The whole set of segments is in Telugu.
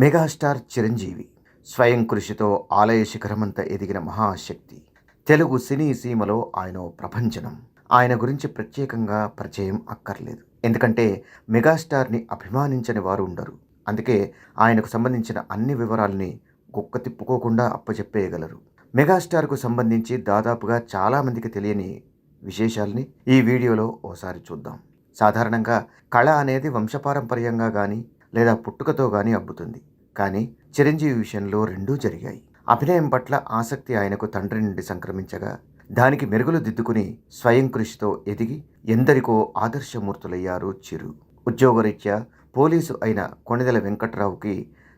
మెగాస్టార్ చిరంజీవి స్వయం కృషితో ఆలయ శిఖరమంత ఎదిగిన మహాశక్తి. తెలుగు సినీ సీమలో ఆయన ఓ ప్రపంచనం ఆయన గురించి ప్రత్యేకంగా పరిచయం అక్కర్లేదు. ఎందుకంటే మెగాస్టార్ని అభిమానించని వారు ఉండరు. అందుకే ఆయనకు సంబంధించిన అన్ని వివరాల్ని గుక్క తిప్పుకోకుండా అప్పచెప్పేయగలరు మెగాస్టార్కు సంబంధించి దాదాపుగా చాలామందికి తెలియని విశేషాల్ని ఈ వీడియోలో ఓసారి చూద్దాం. సాధారణంగా కళ అనేది వంశపారంపర్యంగా కానీ లేదా పుట్టుకతో కానీ అబ్బుతుంది. కానీ చిరంజీవి విషయంలో రెండూ జరిగాయి. అభినయం పట్ల ఆసక్తి ఆయనకు తండ్రి నుండి సంక్రమించగా దానికి మెరుగులు దిద్దుకుని స్వయం కృషితో ఎదిగి ఎందరికో ఆదర్శమూర్తులయ్యారు చిరు. ఉద్యోగరీత్యా పోలీసు అయిన కొణిదెల వెంకట్రావుకి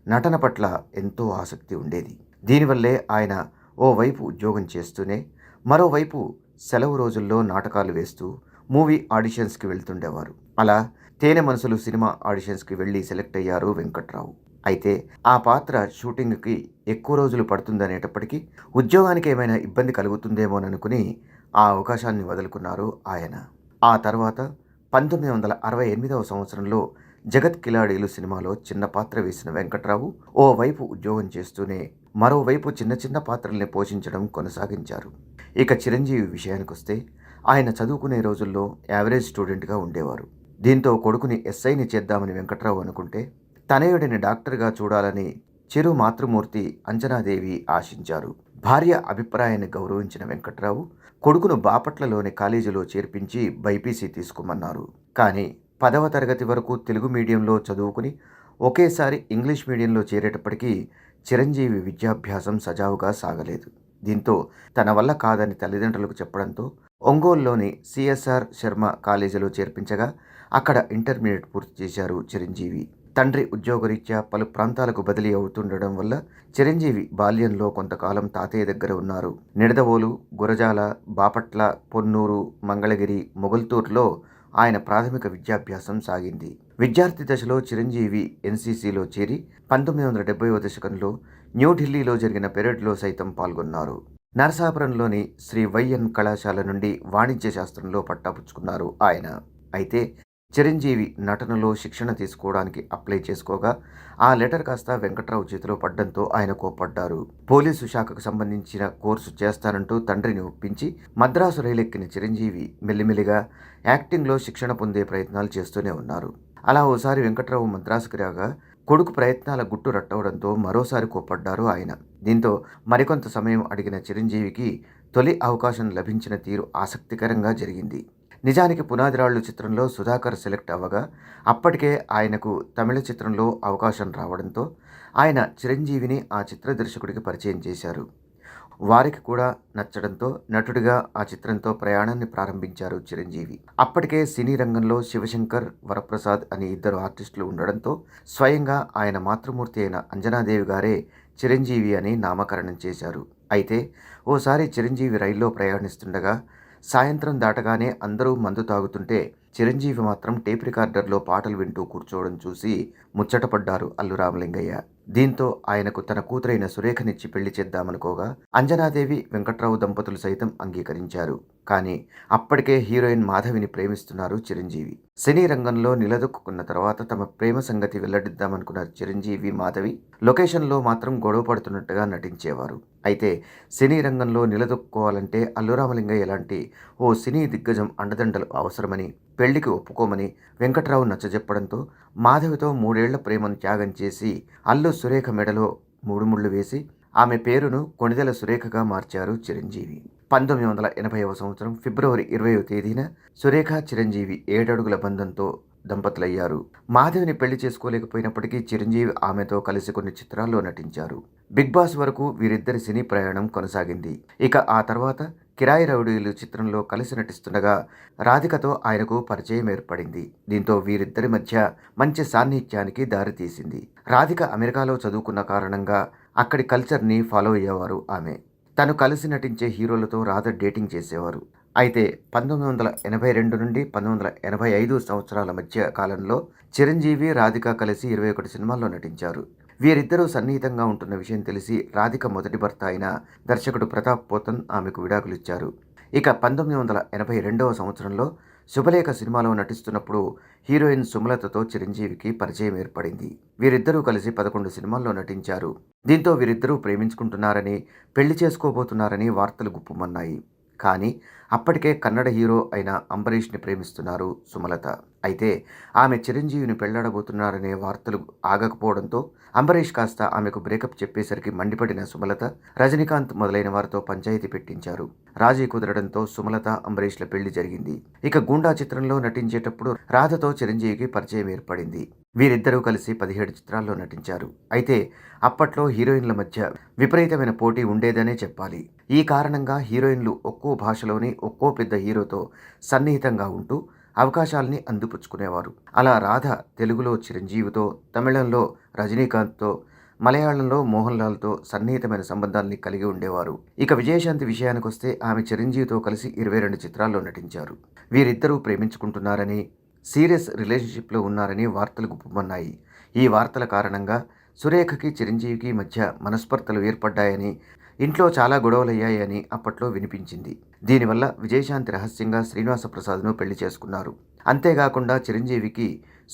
నటన పట్ల ఎంతో ఆసక్తి ఉండేది. దీనివల్లే ఆయన ఓవైపు ఉద్యోగం చేస్తూనే మరోవైపు సెలవు రోజుల్లో నాటకాలు వేస్తూ మూవీ ఆడిషన్స్కి వెళ్తుండేవారు. అలా తేనె మనసులు సినిమా ఆడిషన్స్కి వెళ్ళి సెలెక్ట్ అయ్యారు వెంకట్రావు. అయితే ఆ పాత్ర షూటింగ్కి ఎక్కువ రోజులు పడుతుందనేటప్పటికీ ఉద్యోగానికి ఏమైనా ఇబ్బంది కలుగుతుందేమోననుకుని ఆ అవకాశాన్ని వదులుకున్నారు ఆయన. ఆ తర్వాత పంతొమ్మిది వందల అరవై ఎనిమిదవ సంవత్సరంలో జగత్ కిలాడీలు సినిమాలో చిన్న పాత్ర వేసిన వెంకట్రావు ఓవైపు ఉద్యోగం చేస్తూనే మరోవైపు చిన్న చిన్న పాత్రల్ని పోషించడం కొనసాగించారు. ఇక చిరంజీవి విషయానికొస్తే ఆయన చదువుకునే రోజుల్లో యావరేజ్ స్టూడెంట్గా ఉండేవారు. దీంతో కొడుకుని ఎస్ఐని చేద్దామని వెంకట్రావు అనుకుంటే తనయుడిని డాక్టర్గా చూడాలని చిరు మాతృమూర్తి అంజనాదేవి ఆశించారు. భార్య అభిప్రాయాన్ని గౌరవించిన వెంకట్రావు కొడుకును బాపట్లలోని కాలేజీలో చేర్పించి బైపీసీ తీసుకోమన్నారు. కానీ పదవ తరగతి వరకు తెలుగు మీడియంలో చదువుకుని ఒకేసారి ఇంగ్లీష్ మీడియంలో చేరేటప్పటికీ చిరంజీవి విద్యాభ్యాసం సజావుగా సాగలేదు. దీంతో తన వల్ల కాదని తల్లిదండ్రులకు చెప్పడంతో ఒంగోలులోని సిఎస్ఆర్ శర్మ కాలేజీలో చేర్పించగా అక్కడ ఇంటర్మీడియట్ పూర్తి చేశారు చిరంజీవి. తండ్రి ఉద్యోగరీత్యా పలు ప్రాంతాలకు బదిలీ అవుతుండడం వల్ల చిరంజీవి బాల్యంలో కొంతకాలం తాతయ్య దగ్గర ఉన్నారు. నిడదవోలు గురజాల బాపట్ల పొన్నూరు మంగళగిరి మొగల్తూరులో ఆయన ప్రాథమిక విద్యాభ్యాసం సాగింది. విద్యార్థి దశలో చిరంజీవి ఎన్సీసీలో చేరి పంతొమ్మిది వందల డెబ్బైవ దశకంలో న్యూఢిల్లీలో జరిగిన పెరేడ్లో సైతం పాల్గొన్నారు. నరసాపురంలోని శ్రీ వైఎన్ కళాశాల నుండి వాణిజ్య శాస్త్రంలో పట్టాపుచ్చుకున్నారు ఆయన. అయితే చిరంజీవి నటనలో శిక్షణ తీసుకోవడానికి అప్లై చేసుకోగా ఆ లెటర్ కాస్త వెంకట్రావు చేతిలో పడ్డంతో ఆయన కోప్పడ్డారు. పోలీసు శాఖకు సంబంధించిన కోర్సు చేస్తానంటూ తండ్రిని ఒప్పించి మద్రాసు రైలెక్కిన చిరంజీవి మెల్లిమెల్లిగా యాక్టింగ్లో శిక్షణ పొందే ప్రయత్నాలు చేస్తూనే ఉన్నారు. అలా ఓసారి వెంకట్రావు మద్రాసుకు రాగా కొడుకు ప్రయత్నాల గుట్టు రట్టవడంతో మరోసారి కోప్పడ్డారు ఆయన. దీంతో మరికొంత సమయం అడిగిన చిరంజీవికి తొలి అవకాశం లభించిన తీరు ఆసక్తికరంగా జరిగింది. నిజానికి పునాదిరాళ్ళు చిత్రంలో సుధాకర్ సెలెక్ట్ అవ్వగా అప్పటికే ఆయనకు తమిళ చిత్రంలో అవకాశం రావడంతో ఆయన చిరంజీవిని ఆ చిత్ర దర్శకుడికి పరిచయం చేశారు. వారికి కూడా నచ్చడంతో నటుడిగా ఆ చిత్రంతో ప్రయాణాన్ని ప్రారంభించారు చిరంజీవి. అప్పటికే సినీ రంగంలో శివశంకర్ వరప్రసాద్ అని ఇద్దరు ఆర్టిస్టులు ఉండడంతో స్వయంగా ఆయన మాతృమూర్తి అయిన అంజనాదేవి గారే చిరంజీవి అని నామకరణం చేశారు. అయితే ఓసారి చిరంజీవి రైల్లో ప్రయాణిస్తుండగా సాయంత్రం దాటగానే అందరూ మందు తాగుతుంటే చిరంజీవి మాత్రం టేప్ రికార్డర్లో పాటలు వింటూ కూర్చోవడం చూసి ముచ్చటపడ్డారు అల్లు రామలింగయ్య. దీంతో ఆయనకు తన కూతురైన సురేఖనిచ్చి పెళ్ళి చేద్దామనుకోగా అంజనాదేవి వెంకట్రావు దంపతులు సైతం అంగీకరించారు. కానీ అప్పటికే హీరోయిన్ మాధవిని ప్రేమిస్తున్నారు చిరంజీవి. సినీ రంగంలో నిలదొక్కున్న తర్వాత తమ ప్రేమ సంగతి వెల్లడిద్దామనుకున్న చిరంజీవి మాధవి లొకేషన్లో మాత్రం గొడవ పడుతున్నట్టుగా నటించేవారు. అయితే సినీ రంగంలో నిలదొక్కుకోవాలంటే అల్లురామలింగయ్య లాంటి ఓ సినీ దిగ్గజం అండదండలు అవసరమని పెళ్ళికి ఒప్పుకోమని వెంకట్రావు నచ్చజెప్పడంతో మాధవితో మూడేళ్ళ ప్రేమను త్యాగం చేసి అల్లు సురేఖ మెడలో మూడు ముళ్ళు వేసి ఆమె పేరును కొణిదెల సురేఖగా మార్చారు చిరంజీవి. పంతొమ్మిది వందల ఎనభైవ సంవత్సరం ఫిబ్రవరి ఇరవైవ తేదీన సురేఖ చిరంజీవి ఏడడుగుల బంధంతో దంపతులయ్యారు. మాధవిని పెళ్ళి చేసుకోలేకపోయినప్పటికీ చిరంజీవి ఆమెతో కలిసి కొన్ని చిత్రాల్లో నటించారు. బిగ్ బాస్ వరకు వీరిద్దరి సినీ ప్రయాణం కొనసాగింది. ఇక ఆ తర్వాత కిరాయి రౌడీలు చిత్రంలో కలిసి నటిస్తుండగా రాధికతో ఆయనకు పరిచయం ఏర్పడింది. దీంతో వీరిద్దరి మధ్య మంచి సాన్నిహిత్యానికి దారితీసింది రాధిక అమెరికాలో చదువుకున్న కారణంగా అక్కడి కల్చర్ని ఫాలో అయ్యేవారు ఆమె. తను కలిసి నటించే హీరోలతో రాధ డేటింగ్ చేసేవారు. అయితే పంతొమ్మిది వందల ఎనభై రెండు నుండి పంతొమ్మిది వందల ఎనభై ఐదు సంవత్సరాల మధ్య కాలంలో చిరంజీవి రాధిక కలిసి ఇరవై ఒకటి సినిమాల్లో నటించారు. వీరిద్దరూ సన్నిహితంగా ఉంటున్న విషయం తెలిసి రాధిక మొదటి భర్త అయిన దర్శకుడు ప్రతాప్ పోతన్ ఆమెకు విడాకులిచ్చారు ఇక పంతొమ్మిది వందల ఎనభై రెండవ సంవత్సరంలో శుభలేఖ సినిమాలో నటిస్తున్నప్పుడు హీరోయిన్ సుమలతతో చిరంజీవికి పరిచయం ఏర్పడింది. వీరిద్దరూ కలిసి పదకొండు సినిమాల్లో నటించారు. దీంతో వీరిద్దరూ ప్రేమించుకుంటున్నారని పెళ్ళి చేసుకోబోతున్నారని వార్తలు గుప్పుమన్నాయి. కానీ అప్పటికే కన్నడ హీరో అయిన అంబరీష్ని ప్రేమిస్తున్నారు సుమలత. అయితే ఆమె చిరంజీవిని పెళ్ళాడబోతున్నారనే వార్తలు ఆగకపోవడంతో అంబరీష్ కాస్త ఆమెకు బ్రేకప్ చెప్పేసరికి మండిపడిన సుమలత రజనీకాంత్ మొదలైన వారితో పంచాయతీ పెట్టించారు. రాజీ కుదరడంతో సుమలత అంబరీష్ల పెళ్ళి జరిగింది. ఇక గూండా చిత్రంలో నటించేటప్పుడు రాధతో చిరంజీవికి పరిచయం ఏర్పడింది. వీరిద్దరూ కలిసి పదిహేడు చిత్రాల్లో నటించారు. అయితే అప్పట్లో హీరోయిన్ల మధ్య విపరీతమైన పోటీ ఉండేదనే చెప్పాలి. ఈ కారణంగా హీరోయిన్లు ఒక్కో భాషలోని ఒక్కో పెద్ద హీరోతో సన్నిహితంగా ఉంటూ అవకాశాల్ని అందిపుచ్చుకునేవారు. అలా రాధ తెలుగులో చిరంజీవితో తమిళంలో రజనీకాంత్తో మలయాళంలో మోహన్ లాల్తో సన్నిహితమైన సంబంధాల్ని కలిగి ఉండేవారు. ఇక విజయశాంతి విషయానికొస్తే ఆమె చిరంజీవితో కలిసి ఇరవై రెండు చిత్రాల్లో నటించారు. వీరిద్దరూ ప్రేమించుకుంటున్నారని సీరియస్ రిలేషన్షిప్లో ఉన్నారని వార్తలు గుప్పమన్నాయి ఈ వార్తల కారణంగా సురేఖకి చిరంజీవికి మధ్య మనస్పర్ధలు ఏర్పడ్డాయని ఇంట్లో చాలా గొడవలయ్యాయని అప్పట్లో వినిపించింది. దీనివల్ల విజయశాంతి రహస్యంగా శ్రీనివాస ప్రసాద్ను పెళ్ళి చేసుకున్నారు. అంతేకాకుండా చిరంజీవికి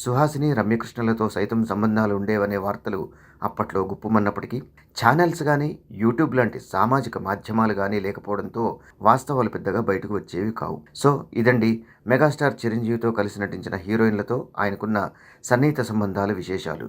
సుహాసిని రమ్యకృష్ణలతో సైతం సంబంధాలు ఉండేవనే వార్తలు అప్పట్లో గుప్పుమన్నప్పటికీ ఛానల్స్ కానీ యూట్యూబ్ లాంటి సామాజిక మాధ్యమాలు కానీ లేకపోవడంతో వాస్తవాలు పెద్దగా బయటకు వచ్చేవి కావు. సో ఇదండి మెగాస్టార్ చిరంజీవితో కలిసి నటించిన హీరోయిన్లతో ఆయనకున్న సన్నిహిత సంబంధాల విశేషాలు.